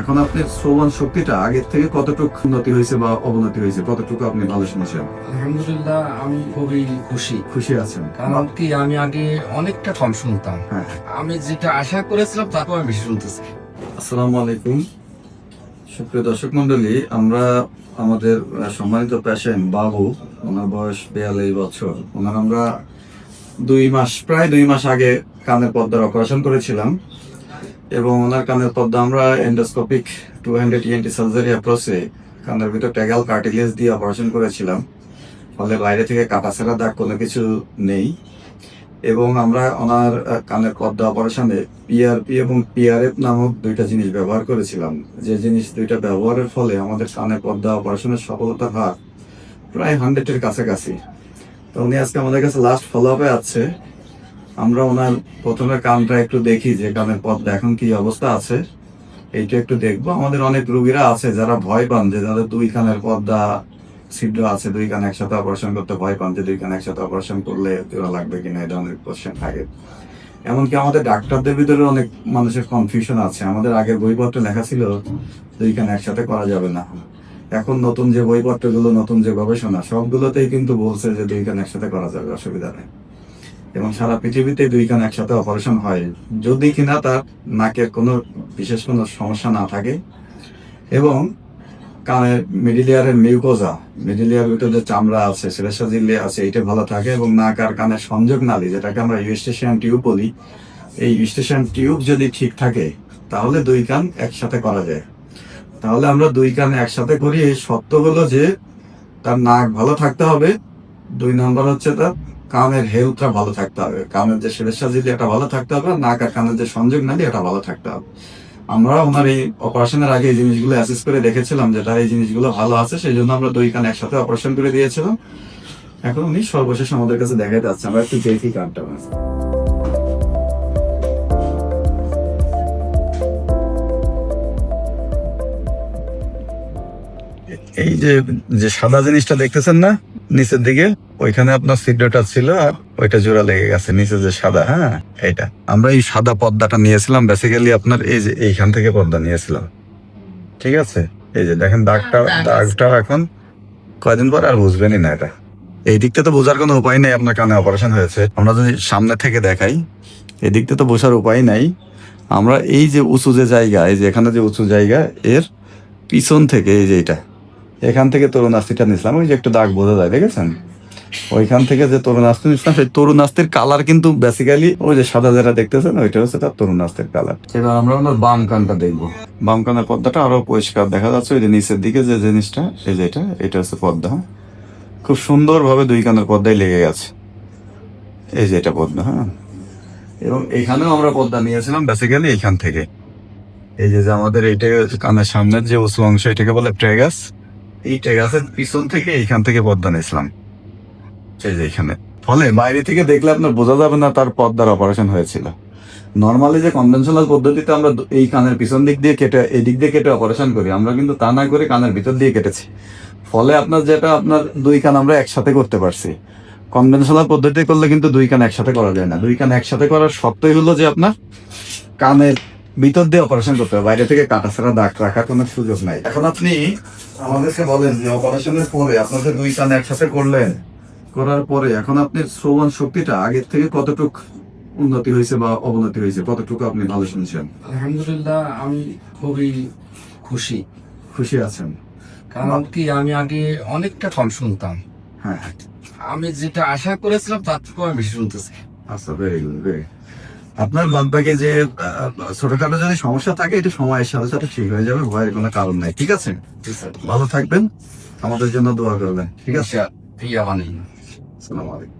এখন আপনার শ্রবণ শক্তিটা আগের থেকে কতটুকু উন্নতি হয়েছে বা অবনতি হয়েছে? কতটুকু আপনি ভালো শুনেছেন? আলহামদুলিল্লাহ আমি খুবই খুশি। খুশি আছেন। কারণ কি আমি আগে অনেকটা কম শুনতাম। হ্যাঁ। আমি যেটা আশা করেছিলাম তারপর আমি বেশি শুনতেছি। আসসালামু আলাইকুম। সুপ্রিয় দর্শক মন্ডলী আমরা আমাদের সম্মানিত পেশেন্ট বাবু ওনার বয়স বিয়াল্লিশ বছর। ওনার আমরা দুই মাস প্রায় দুই মাস আগে কানের পর্দার অপারেশন করেছিলাম। এবং ওনার কানের পর্দা আমরা endoscopic two hundred ENT surgery অ্যাপ্রোচে কানের ভিতর ট্যাগাল কার্টিলেজ দিয়ে অপারেশন করেছিলাম। ফলে বাইরে থেকে কাটাছেড়া দাগ কোনো কিছু নেই। এবং আমরা ওনার কানের পর্দা অপারেশনে পিআরপি এবং পিআরএফ নামক দুইটা জিনিস ব্যবহার করেছিলাম। যে জিনিস দুইটা ব্যবহারের ফলে আমাদের কানের পর্দা অপারেশনের সফলতার হার প্রায় হান্ড্রেডের কাছাকাছি। তো উনি আজকে আমাদের কাছে লাস্ট ফলো আপে আছে। আমরা ওনার প্রথমে কানটা একটু দেখি যে কানের পর্দা এখন কি অবস্থা আছে, এইটা একটু দেখব। আমাদের অনেক রুগীরা আছে যারা ভয় পান যে যাদের দুই কানের পর্দা ছিদ্র আছে, দুই কান একসাথে অপারেশন করতে ভয় পান যে দুই কান একসাথে অপারেশন করলে জোড়া লাগবে কিনা, এটা অনেক কোশ্চেন থাকে। এমনকি আমাদের ডাক্তারদের ভিতরে অনেক মানুষের কনফিউশন আছে। আমাদের আগের বইপত্রে লেখা ছিল, দুই কান একসাথে করা যাবে না। এখন নতুন যে বইপত্রগুলো, নতুন যে গবেষণা, সবগুলোতেই কিন্তু বলছে যে দুই কান একসাথে করা যাবে, অসুবিধা নেই। এবং সারা পৃথিবীতে দুই কান একসাথে অপারেশন হয়। যদি কিনা তার নাকের কোনো বিশেষ কোনো সমস্যা না থাকে। এবং কানের মিডিল ইয়ারের মিউকোজা মিডিল ইয়ার ভিতরে যে চামড়া আছে সেরেসা জিল্লে আছে এটা ভালো থাকে এবং নাক আর কানের সংযোগ নালী, যেটাকে আমরা ইউস্টেশন টিউব বলি, এই ইউস্টেশন টিউব যদি ঠিক থাকে, তাহলে দুই কান একসাথে করা যায়। তাহলে আমরা দুই কান একসাথে করি, এই শর্ত হলো যে তার নাক ভালো থাকতে হবে। দুই নম্বর হচ্ছে তার কানের হেলথটা ভালো থাকতে হবে। কানের যে সেরেসা দিলে এটা ভালো থাকতে হবে নাক আর কানের যে সংযোগ নালী এটা ভালো থাকতে হবে। আমরা ওনার এই অপারেশনের আগে এই জিনিসগুলো অ্যাসেস করে দেখেছিলাম যেটা এই জিনিসগুলো ভালো আছে, সেই জন্য আমরা দুই কান একসাথে অপারেশন করে দিয়েছিলাম। এখন উনি সর্বশেষ আমাদের কাছে দেখাতে যাচ্ছে আমরা একটু দেখি কানটা। এই যে যে সাদা জিনিসটা দেখতেছেন না নিচের দিকে ওইখানে আপনার ছিদ্রটা ছিল আর ওইটা জোড়া লেগে গেছে নিচে যে সাদা হ্যাঁ এইটা। আমরা এই সাদা পর্দাটা নিয়েছিলাম বেসিক্যালি আপনার এই যে এইখান থেকে পর্দা নিয়েছিলাম। ঠিক আছে? এই যে দেখেন দাগটা দাগটা এখন কয়দিন পর আর বুঝবেনই না এটা। এই দিকটা তো বোঝার কোনো উপায় নেই আপনার কানে অপারেশন হয়েছে। আমরা যদি সামনে থেকে দেখাই এই দিকটা তো বোঝার উপায় নাই। আমরা এই যে উঁচু যে জায়গা এই যে এখানে যে উঁচু জায়গা এর পিছন থেকে এই যে এটা এখান থেকে তরুণ আস্তিটা নিছিলাম ওই যে একটু দাগ বোঝা যায় দেখেছেন? ওইখান থেকে যে তরুণ আস্তি নিছিলাম সেই তরুণ আস্তির কালার কিন্তু বেসিক্যালি ওই যে সাদা যেটা দেখতেছেন ওইটা হচ্ছে তার তরুণ আস্তির কালার এবার আমরা ওনার বাম কানটা দেখব। বাম কানের পর্দাটা আরও পরিষ্কার দেখা যাচ্ছে ওই যে নিচের দিকে যে জিনিসটা এই যে এটা এটা হচ্ছে পর্দা হ্যাঁ? খুব সুন্দর ভাবে দুই কানের পর্দায় লেগে গেছে। এই যে এটা পদ্মা হ্যাঁ? এবং এখানেও আমরা পদ্মা নিয়েছিলাম বেসিক্যালি এইখান থেকে। এই যে যে আমাদের এইটা কানের সামনের যে উঁচু অংশ এটাকে বলে ট্রেগাস এই ট্রেগাসের পিছন থেকে এইখান থেকে পর্দা নিয়েছিলাম। সেই যে এখানে ফলে বাইরে থেকে দেখলে আপনার বোঝা যাবে না তার পর্দার অপারেশন হয়েছিল। নর্মালি যে কনভেনশনাল পদ্ধতিতে আমরা এই কানের পিছন দিক দিয়ে কেটে, এই দিক দিয়ে কেটে অপারেশন করি, আমরা কিন্তু তা না করে কানের ভিতর দিয়ে কেটেছি। ফলে আপনার যেটা, আপনার দুই কান আমরা একসাথে করতে পারছি। কনভেনশনাল পদ্ধতি করলে কিন্তু দুই কান একসাথে করা যায় না। দুই কান একসাথে করার শর্তই হলো যে আপনার কানের ভিতর দিয়ে অপারেশন করতে হবে বাইরে থেকে কাটা ছাড়া দাগ রাখার কোনো সুযোগ নাই। এখন আপনি আমাদেরকে বলেন যে অপারেশনের পরে আপনাদের দুই কান একসাথে করলেন করার পরে এখন আপনার শ্রবণ শক্তিটা আগের থেকে কতটুক উন্নতি হয়েছে বা অবনতি হয়েছে কতটুকু আপনি ভালো শুনছেন? আলহামদুলিল্লাহ আমি খুবই খুশি। খুশি আছেন? কারণ কি আমি আগে অনেকটা কম শুনতাম। হ্যাঁ আমি যেটা আশা করেছিলাম তার থেকেও আমি বেশি শুনতেছি। আচ্ছা ভেরি গুড ভেরি আপনার বাদবাকি যে আহ, ছোটখাটো যদি সমস্যা থাকে এটা সময়ের সাথে সাথে ঠিক হয়ে যাবে ভয়ের কোনো কারণ নাই ঠিক আছে? ভালো থাকবেন আমাদের জন্য দোয়া করবেন ঠিক আছে? আসসালামু আলাইকুম।